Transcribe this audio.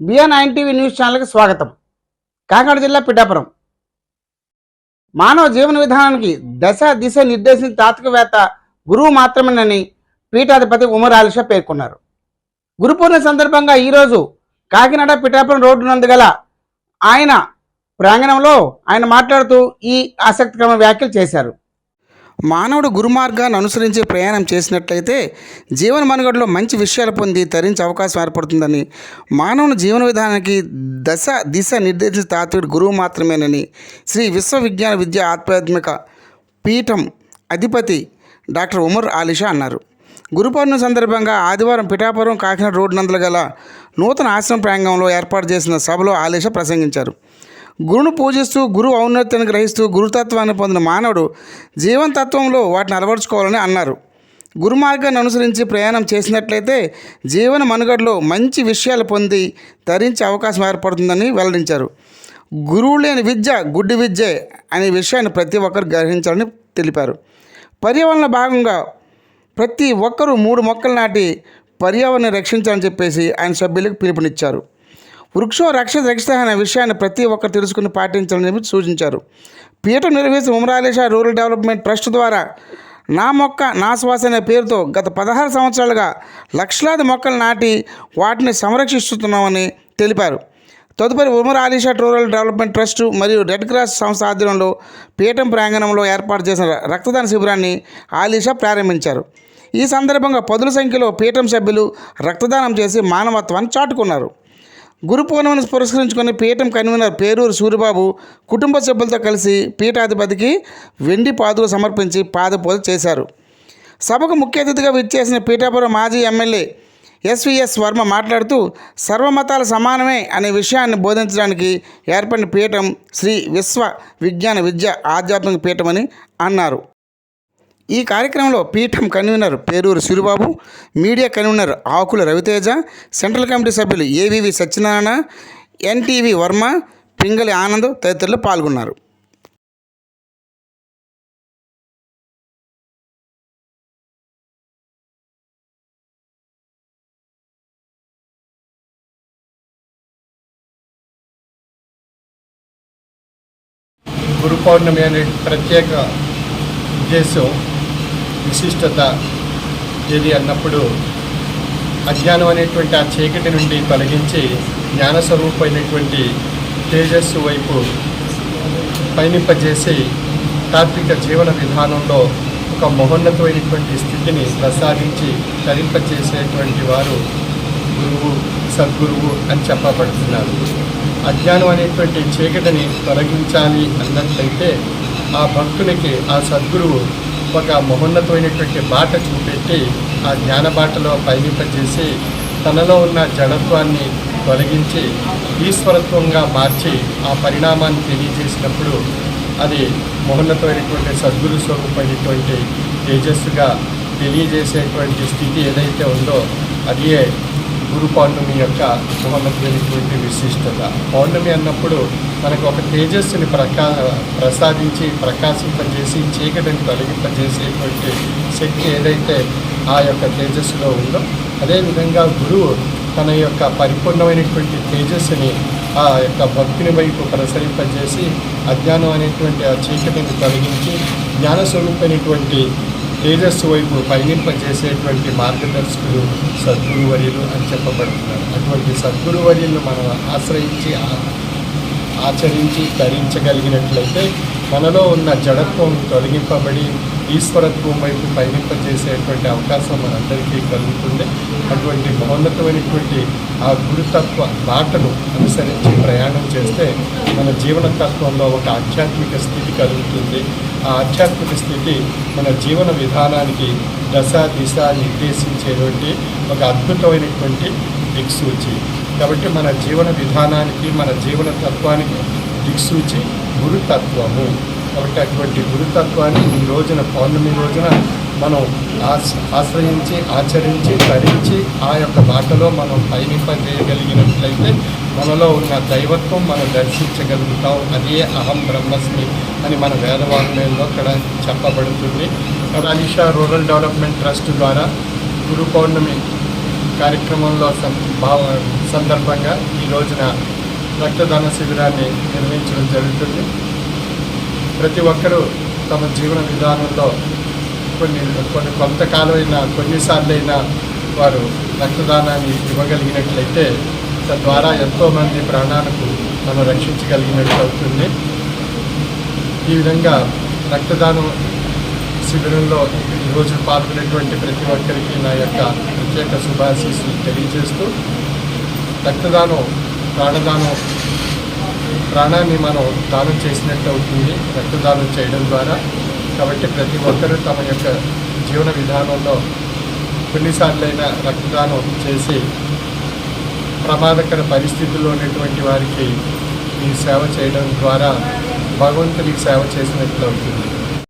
BR nine TV news ఛానల్కి స్వాగతం. కాకినాడ జిల్లా పిఠాపురం. మానవ జీవన విధానానికి దశ దిశ నిర్దేశించిన తాత్వికవేత్త గురువు మాత్రమేనని పీఠాధిపతి ఉమర్ ఆలిషా పేర్కొన్నారు. గురుపూర్ణ సందర్భంగా ఈరోజు కాకినాడ పిఠాపురం రోడ్డు నందు గల ఆయన ప్రాంగణంలో ఆయన మాట్లాడుతూ ఈ ఆసక్తికరమైన వ్యాఖ్యలు చేశారు. మానవుడు గురుమార్గాన్ని అనుసరించి ప్రయాణం చేసినట్లయితే జీవన మనుగడలో మంచి విషయాలు పొంది తరించే అవకాశం ఏర్పడుతుందని మానవుని జీవన విధానానికి దశ దిశ నిర్దేశించిన తాత్వికుడు గురువు మాత్రమేనని శ్రీ విశ్వవిజ్ఞాన విద్య ఆధ్యాత్మిక పీఠం అధిపతి డాక్టర్ ఉమర్ ఆలిషా అన్నారు. గురు పౌర్ణమి సందర్భంగా ఆదివారం పిఠాపురం కాకినాడ రోడ్డు నందుల గల నూతన ఆశ్రమ ప్రాంగంలో ఏర్పాటు చేసిన సభలో ఆలేష ప్రసంగించారు. గురును పూజిస్తూ గురువు ఔన్నత్యాన్ని గ్రహిస్తూ గురుతత్వాన్ని పొందిన మానవుడు జీవనతత్వంలో వాటిని అలవరుచుకోవాలని అన్నారు. గురు మార్గాన్ని అనుసరించి ప్రయాణం చేసినట్లయితే జీవన మనుగడలో మంచి విషయాలు పొంది తరించే అవకాశం ఏర్పడుతుందని వెల్లడించారు. గురువు లేని విద్య గుడ్డి విద్య అనే విషయాన్ని ప్రతి ఒక్కరు గ్రహించాలని తెలిపారు. పర్యావరణ భాగంగా ప్రతి ఒక్కరూ మూడు మొక్కలు నాటి పర్యావరణాన్ని రక్షించాలని చెప్పేసి ఆయన సభ్యులకు పిలుపునిచ్చారు. వృక్షో రక్ష రక్షిత అనే విషయాన్ని ప్రతి ఒక్కరు తెలుసుకుని పాటించాలని చెప్పి సూచించారు. పీఠం నిర్వహించిన ఉమరాలేషా రూరల్ డెవలప్మెంట్ ట్రస్ట్ ద్వారా నా మొక్క నా శ్వాస అనే పేరుతో గత పదహారు సంవత్సరాలుగా లక్షలాది మొక్కలు నాటి వాటిని సంరక్షిస్తున్నామని తెలిపారు. తదుపరి Umar Alisha rural development trust మరియు రెడ్ క్రాస్ సంస్థ ఆధ్వర్యంలో పీఠం ప్రాంగణంలో ఏర్పాటు చేసిన రక్తదాన శిబిరాన్ని ఆలీషా ప్రారంభించారు. ఈ సందర్భంగా పదుల సంఖ్యలో పీఠం సభ్యులు రక్తదానం చేసి మానవత్వాన్ని చాటుకున్నారు. గురు పౌర్ణమిని పురస్కరించుకొని పీఠం కన్వీనర్ పేరూరు సూరిబాబు కుటుంబ సభ్యులతో కలిసి పీఠాధిపతికి వెండి పాదులు సమర్పించి పాదపూజ చేశారు. సభకు ముఖ్య అతిథిగా విచ్చేసిన పీఠాపురం మాజీ ఎమ్మెల్యే ఎస్విఎస్ వర్మ మాట్లాడుతూ సర్వమతాల సమానమే అనే విషయాన్ని బోధించడానికి ఏర్పడిన పీఠం శ్రీ విశ్వ విజ్ఞాన విద్య ఆధ్యాత్మిక పీఠమని అన్నారు. ఈ కార్యక్రమంలో పీఠం convener Peruru Siribabu media convener Akula Raviteja central committee సభ్యులు ఏవివి సత్యనారాయణ ఎన్టీవీ వర్మ పింగళి ఆనంద్ తదితరులు పాల్గొన్నారు. గురు పౌర్ణమి అనే ప్రత్యేక ఉద్దేశం విశిష్టత ఏది అన్నప్పుడు అజ్ఞానం అనేటువంటి ఆ చీకటి నుండి తొలగించి జ్ఞానస్వరూపమైనటువంటి తేజస్సు వైపు పయనింపజేసి తాత్విక జీవన విధానంలో ఒక మహోన్నతమైనటువంటి స్థితిని ప్రసాదించి తరింపజేసేటువంటి వారు గురువు సద్గురువు అని చెప్పబడుతున్నారు. అజ్ఞానం అనేటువంటి చీకటిని తొలగించాలి అన్నట్లయితే ఆ భక్తునికి ఆ సద్గురువు ఒక మహోన్నతమైనటువంటి బాట చూపెట్టి ఆ జ్ఞాన బాటలో పయనింపజేసి తనలో ఉన్న జడత్వాన్ని తొలగించి ఈశ్వరత్వంగా మార్చి ఆ పరిణామాన్ని తెలియజేసినప్పుడు అది మహోన్నతమైనటువంటి సద్గురు స్వరూపమైనటువంటి తేజస్సుగా తెలియజేసేటువంటి స్థితి ఏదైతే ఉందో అదే గురు పౌర్ణమి యొక్క మహోన్నతమైనటువంటి విశిష్టత. పౌర్ణమి అన్నప్పుడు మనకు ఒక తేజస్సుని ప్రకా ప్రసాదించి ప్రకాశింపజేసి చీకటిని తొలగింపజేసేటువంటి శక్తి ఏదైతే ఆ యొక్క తేజస్సులో ఉందో అదేవిధంగా గురువు తన యొక్క పరిపూర్ణమైనటువంటి తేజస్సుని ఆ యొక్క భక్తిని వైపు ప్రసరింపజేసి అజ్ఞానం అనేటువంటి ఆ చీకటిని తొలగించి జ్ఞానస్వరూపమైనటువంటి తేజస్సు వైపు పయనింపజేసేటువంటి మార్గదర్శకులు సద్గురువర్యులు అని చెప్పబడుతున్నారు. అటువంటి సద్గురువర్యులను మనం ఆశ్రయించి ఆచరించి ధరించగలిగినట్లయితే మనలో ఉన్న జడత్వం తొలగింపబడి ఈశ్వరత్వం వైపు పయనింపజేసేటువంటి అవకాశం మనందరికీ కలుగుతుంది. అటువంటి మహోన్నతమైనటువంటి ఆ గురుతత్వ బాటను అనుసరించి ప్రయాణం చేస్తే మన జీవన తత్వంలో ఒక ఆధ్యాత్మిక స్థితి కలుగుతుంది. ఆ ఆధ్యాత్మిక స్థితి మన జీవన విధానానికి దశ దిశ నిర్దేశించేటువంటి ఒక అద్భుతమైనటువంటి దిక్సూచి. కాబట్టి మన జీవన విధానానికి మన జీవన తత్వానికి దిక్సూచి గురుతత్వము. కాబట్టి అటువంటి గురుతత్వాన్ని ఈ రోజున పౌర్ణమి రోజున మనం ఆశ్రయించి ఆచరించి ధరించి ఆ యొక్క బాటలో మనం పయనింపజేయగలిగినట్లయితే మనలో ఉన్న దైవత్వం మనం దర్శించగలుగుతాం. అదే అహం బ్రహ్మస్మి అని మన వేదవాంగ్మయంలో అక్కడ చెప్పబడుతుంది. అలీషా రూరల్ డెవలప్మెంట్ ట్రస్ట్ ద్వారా గురు పౌర్ణమి కార్యక్రమంలో సం- భావ సందర్భంగా ఈ రోజున రక్తదాన శిబిరాన్ని నిర్వహించడం జరుగుతుంది. ప్రతి ఒక్కరూ తమ జీవన విధానంలో కొన్ని కొన్ని కొంతకాలమైనా కొన్నిసార్లైనా వారు రక్తదానాన్ని ఇవ్వగలిగినట్లయితే తద్వారా ఎంతోమంది ప్రాణాలకు మనం రక్షించగలిగినట్లు అవుతుంది. ఈ విధంగా రక్తదానం శిబిరంలో ఈరోజు పాల్గొనేటువంటి ప్రతి ఒక్కరికి నా యొక్క ప్రత్యేక శుభాశీస్సులు తెలియజేస్తూ రక్తదానం ప్రాణదానం ప్రాణాన్ని మనం దానం చేసినట్టు అవుతుంది రక్తదానం చేయడం ద్వారా. కాబట్టి ప్రతి ఒక్కరూ తమ యొక్క జీవన విధానంలో కొన్నిసార్లైనా రక్తదానం చేసి ప్రమాదకర పరిస్థితుల్లో ఉన్నటువంటి వారికి ఈ సేవ చేయడం ద్వారా భగవంతునికి సేవ చేసినట్లు అవుతుంది.